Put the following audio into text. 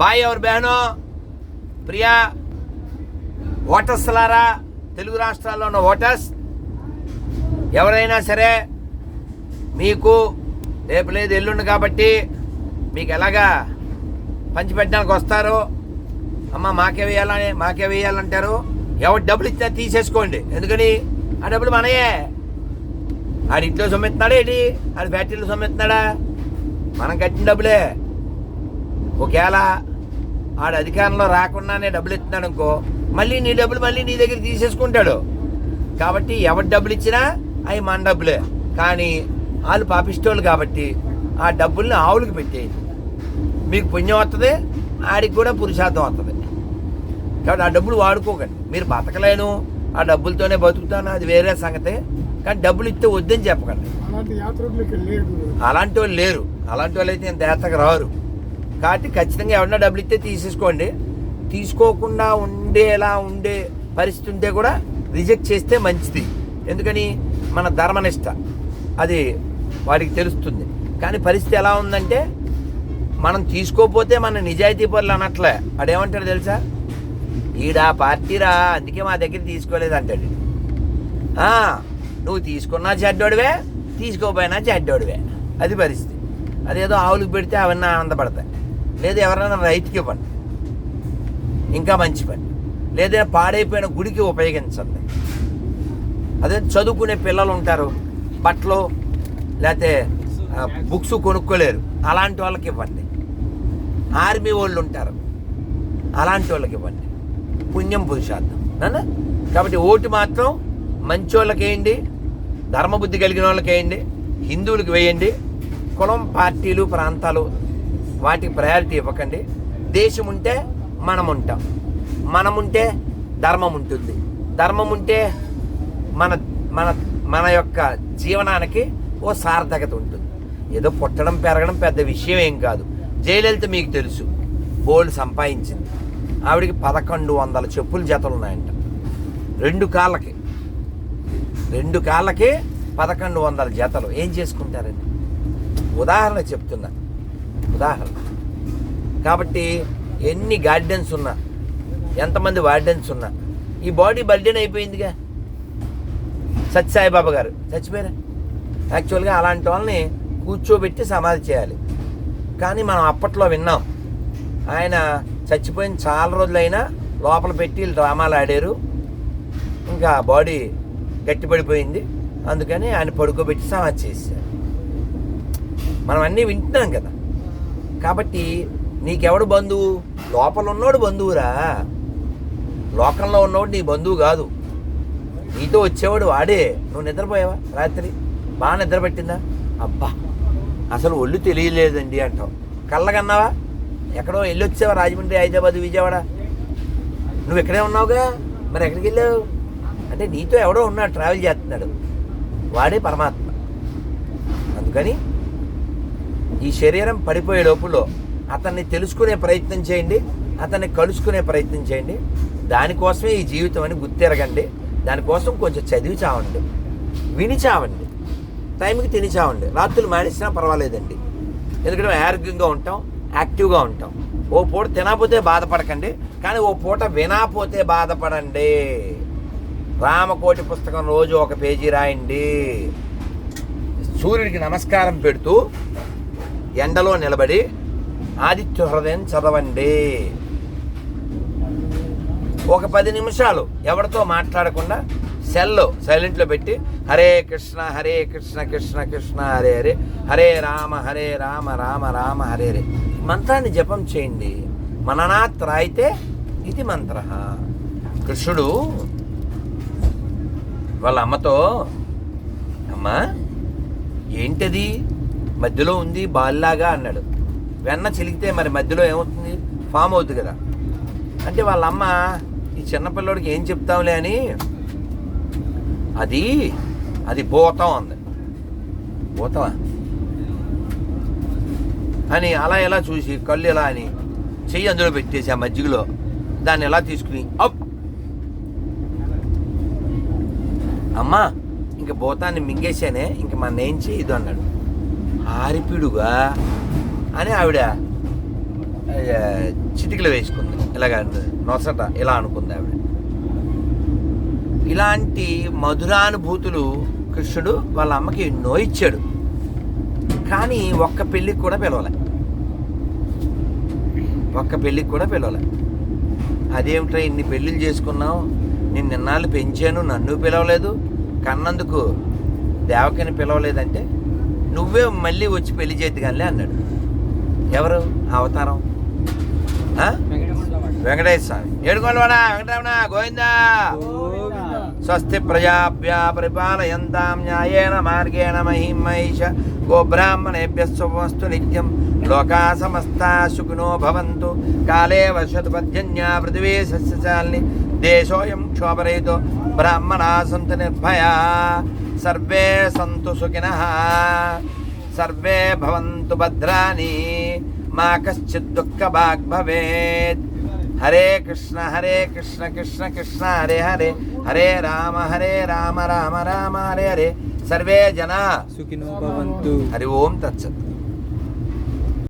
Bye ఎవరు బెహనో ప్రియా ఓటర్స్లారా తెలుగు రాష్ట్రాల్లో ఉన్న ఓటర్స్? ఎవరైనా సరే మీకు రేపు లేదు ఎల్లుండి కాబట్టి మీకు ఎలాగా పంచిపెట్టడానికి వస్తారు? అమ్మ మాకే వేయాలని మాకే వేయాలంటారు? ఎవరు డబ్బులు ఇచ్చినా తీసేసుకోండి. ఎందుకని? ఆ డబ్బులు మనయే. ఆడి ఇంట్లో సొమ్మెత్తున్నాడా ఏంటి? ఆడి ఫ్యాక్టరీలో సొమ్మెత్తున్నాడా? మనం కట్టిన డబ్బులే. ఒకవేళ ఆడు అధికారంలో రాకుండానే డబ్బులు ఇస్తున్నాడు అనుకో మళ్ళీ నీ డబ్బులు మళ్ళీ నీ దగ్గర తీసేసుకుంటాడు. కాబట్టి ఎవరి డబ్బులు ఇచ్చినా అవి మన డబ్బులే. కానీ వాళ్ళు పాపిస్తోళ్ళు కాబట్టి ఆ డబ్బుల్ని ఆవులకు పెట్టేయండి మీకు పుణ్యం వస్తుంది ఆడికి కూడా పురుషార్థం వస్తుంది కాబట్టి ఆ డబ్బులు వాడుకోకండి. మీరు బతకలేను ఆ డబ్బులతోనే బతుకుతాను అది వేరే సంగతి. కానీ డబ్బులు ఇస్తే వద్దని చెప్పకండి. అలాంటి వాళ్ళు లేరు. అలాంటి వాళ్ళు అయితే ఇంత ఏతకు రారు. కాబట్టి ఖచ్చితంగా ఎవరన్నా డబ్బులు ఇస్తే తీసేసుకోండి. తీసుకోకుండా ఉండేలా ఉండే పరిస్థితి ఉంటే కూడా రిజెక్ట్ చేస్తే మంచిది. ఎందుకని? మన ధర్మనిష్ట. అది వాడికి తెలుస్తుంది. కానీ పరిస్థితి ఎలా ఉందంటే మనం తీసుకోపోతే మన నిజాయితీ పనులు అనట్లే. వాడేమంటాడు తెలుసా? ఈడా పార్టీరా అందుకే మా దగ్గర తీసుకోలేదు అంటాడు నువ్వు తీసుకున్నా చెడ్డోడివే తీసుకోపోయినా చెడ్డోడివే. అది పరిస్థితి. అదేదో ఆవులకు పెడితే అవన్నీ ఆనందపడతాయి. లేదా ఎవరైనా రైతుకి ఇవ్వండి. ఇంకా మంచి పని. లేదా పాడైపోయిన గుడికి ఉపయోగించండి. అదే చదువుకునే పిల్లలు ఉంటారు బట్టలు లేకపోతే బుక్స్ కొనుక్కోలేరు. అలాంటి వాళ్ళకి ఇవ్వండి. ఆర్మీ వాళ్ళు ఉంటారు. అలాంటి వాళ్ళకి ఇవ్వండి. పుణ్యం పురుషార్థం నాన్న కాబట్టి ఓటు మాత్రం మంచి వాళ్ళకి వేయండి ధర్మబుద్ధి కలిగిన వాళ్ళకి వేయండి హిందువులకు వేయండి కులం పార్టీలు ప్రాంతాలు వాటికి ప్రయారిటీ ఇవ్వకండి. దేశం ఉంటే మనం ఉంటాం. మనం ఉంటే ధర్మం ఉంటుంది. ధర్మం ఉంటే మన మన మన యొక్క జీవనానికి ఓ సార్థకత ఉంటుంది. ఏదో పుట్టడం పెరగడం పెద్ద విషయం ఏం కాదు. జయలలిత మీకు తెలుసు. బోల్డ్ సంపాదించింది. ఆవిడికి పదకొండు వందల చెప్పులు జతలు ఉన్నాయంట. రెండు కాళ్ళకి రెండు కాళ్ళకి పదకొండు వందల జతలు. ఏం చేసుకుంటారండి? ఉదాహరణ చెప్తున్నా. ఉదాహరణ. కాబట్టి ఎన్ని గార్డెన్స్ ఉన్నా ఎంతమంది వార్డెన్స్ ఉన్నా ఈ బాడీ బర్డెన్ అయిపోయిందిగా. సత్యసాయిబాబా గారు చచ్చిపోయారా? యాక్చువల్గా అలాంటి వాళ్ళని కూర్చోబెట్టి సమాధి చేయాలి. కానీ మనం అప్పట్లో విన్నాం ఆయన చచ్చిపోయిన చాలా రోజులైనా లోపల పెట్టి డ్రామాలు ఆడారు. ఇంకా బాడీ గట్టిపడిపోయింది. అందుకని ఆయన పడుకోబెట్టి సమాధి చేశారు. మనం అన్నీ వింటున్నాం కదా. కాబట్టి నీకెవడు బంధువు? లోపల ఉన్నోడు బంధువురా. లోకంలో ఉన్నవాడు నీ బంధువు కాదు. నీతో వచ్చేవాడు వాడే. నువ్వు నిద్రపోయావా రాత్రి? బాగా నిద్రపట్టిందా? అబ్బా అసలు ఒళ్ళు తెలియలేదండి అంటావు. కళ్ళగన్నావా ఎక్కడో వెళ్ళి వచ్చావా రాజమండ్రి హైదరాబాద్ విజయవాడ? నువ్వు ఇక్కడే ఉన్నావుగా? మరి ఎక్కడికి వెళ్ళావు? అంటే నీతో ఎవడో ఉన్నాడు ట్రావెల్ చేస్తున్నాడు. వాడే పరమాత్మ. అందుకని ఈ శరీరం పడిపోయే లోపులో అతన్ని తెలుసుకునే ప్రయత్నం చేయండి అతన్ని కలుసుకునే ప్రయత్నం చేయండి. దానికోసమే ఈ జీవితం అని గుర్తెరగండి. దానికోసం కొంచెం చదివి చావండి. విని చావండి. టైంకి తిని చావండి. రాత్రులు మానేసినా పర్వాలేదండి. ఎందుకంటే ఆరోగ్యంగా ఉంటాం యాక్టివ్గా ఉంటాం. ఓ పూట తినకపోతే బాధపడకండి. కానీ ఓ పూట వినకపోతే బాధపడండి. రామకోటి పుస్తకం రోజు ఒక పేజీ రాయండి. సూర్యుడికి నమస్కారం పెడుతూ ఎండలో నిలబడి ఆదిత్య హృదయం చదవండి. ఒక పది నిమిషాలు ఎవరితో మాట్లాడకుండా సెల్లో సైలెంట్లో పెట్టి హరే కృష్ణ హరే కృష్ణ కృష్ణ కృష్ణ హరే హరే హరే రామ హరే రామ రామ రామ హరే హరే. మంత్రాన్ని జపం చేయండి. మననాత్ రాయితే ఇది మంత్ర. కృష్ణుడు వాళ్ళ అమ్మతో అమ్మ ఏంటది? మధ్యలో ఉంది బాల్లాగా అన్నాడు. వెన్న చిలికితే మరి మధ్యలో ఏమవుతుంది? ఫామ్ అవుతుంది కదా. అంటే వాళ్ళ అమ్మ ఈ చిన్నపిల్లోడికి ఏం చెప్తాంలే అని? అది అది భూతం అంది. భూతమా? అని అలా ఎలా చూసి కళ్ళు ఎలా అని చెయ్యి అందులో పెట్టేసి ఆ మజ్జిగలో దాన్ని ఎలా తీసుకుని అప్! అమ్మా ఇంక భూతాన్ని మింగేసానే ఇంక మా నేను చేయదు అన్నాడు. ఆరిపిడుగా అని ఆవిడ చిటికలు వేసుకుంది. ఇలాగ నొసట ఇలా అనుకుంది ఆవిడ. ఇలాంటి మధురానుభూతులు కృష్ణుడు వాళ్ళ అమ్మకి ఎన్నో ఇచ్చాడు. కానీ ఒక్క పెళ్ళికి కూడా పిలవలే. ఒక్క పెళ్ళికి కూడా పిలవలే. అదేమిట్రా ఇన్ని పెళ్ళిళ్ళు చేసుకున్నావు? నేను నిన్నాళ్ళు పెంచాను నన్ను పిలవలేదు. కన్నందుకు దేవకిని పిలవలేదంటే నువ్వే మళ్ళీ వచ్చి పెళ్ళి చేతి కానీ అన్నాడు. ఎవరు? అవతారం? వెంకటేశ్వర స్వామి. ఏడుకోవాలవాడా వెంకటరమణ? గోవిందా? స్వస్తి ప్రజాభ్యా పరిపాలయంతాం న్యాయేన మార్గేణ మహిం మహిష గోబ్రాహ్మణేభ్య స్వస్తు నిత్యం లోకా సమస్తా సుఖినో భవంతు. కాలే వర్షతు పర్జన్యా పృథివీ సస్యశాలిని దేశోయం క్షోభరహితో బ్రాహ్మణా సంతు నిర్భయా సర్వే సంతు సుఖినః సర్వే భవంతు భద్రాని మా కశ్చిత్ దుఃఖ భాగ్ భవేత్ హరే కృష్ణ హరే కృష్ణ కృష్ణ కృష్ణ హరే హరే హరే రామ హరే రామ రామ రామ హరే హరే సర్వే జన సుఖినో భవంతు హరి ఓం తత్సత్